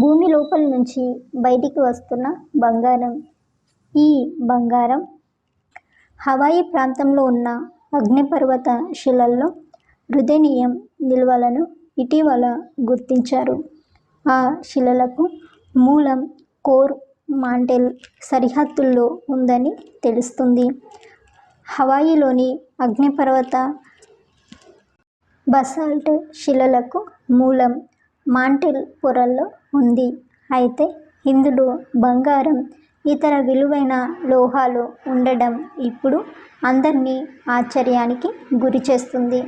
భూమి లోపల నుంచి బయటికి వస్తున్న బంగారం. ఈ బంగారం హవాయి ప్రాంతంలో ఉన్న అగ్నిపర్వత శిలల్లో హృదయనీయం నిల్వలను ఇటీవల గుర్తించారు. ఆ శిలలకు మూలం కోర్ మాంటెల్ సరిహద్దుల్లో ఉందని తెలుస్తుంది. హవాయిలోని అగ్నిపర్వత బసాల్ట్ శిలలకు మూలం మాంటెల్ పొరల్లో ఉంది. అయితే ఇందులో బంగారం ఇతర విలువైన లోహాలు ఉండడం ఇప్పుడు అందరినీ ఆశ్చర్యానికి గురి చేస్తుంది.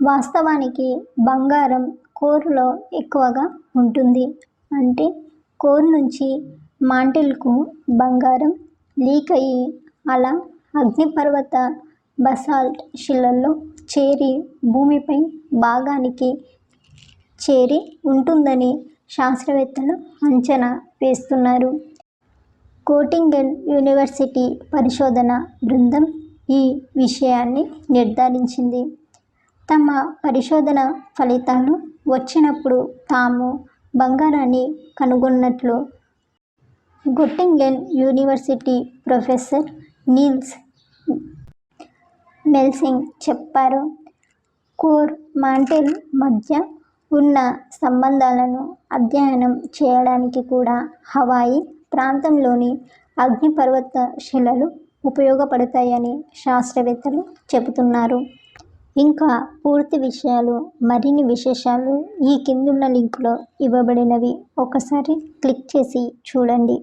వాస్తవానికి బంగారం కోర్లో ఎక్కువగా ఉంటుంది. అంటే కోర్ నుంచి మాంటిల్కు బంగారం లీక్ అయ్యి అలా అగ్నిపర్వత బసాల్ట్ శిలల్లో చేరి భూమిపై భాగానికి చేరి ఉంటుందని శాస్త్రవేత్తలు అంచనా వేస్తున్నారు. కోటింగన్ యూనివర్సిటీ పరిశోధన బృందం ఈ విషయాన్ని నిర్ధారించింది. తమ పరిశోధన ఫలితాలు వచ్చినప్పుడు తాము బంగారాన్ని కనుగొన్నట్లు Gottingen University professor Niels Melsing చెప్పారు. కోర్ మాంటెల్ మధ్య ఉన్న సంబంధాలను అధ్యయనం చేయడానికి కూడా హవాయి ప్రాంతంలోని అగ్నిపర్వత శిలలు ఉపయోగపడతాయని శాస్త్రవేత్తలు చెబుతున్నారు. ఇంకా పూర్తి విషయాలు మరిన్ని విశేషాలు ఈ కిందున్న లింకులో ఇవ్వబడినవి. ఒకసారి క్లిక్ చేసి చూడండి.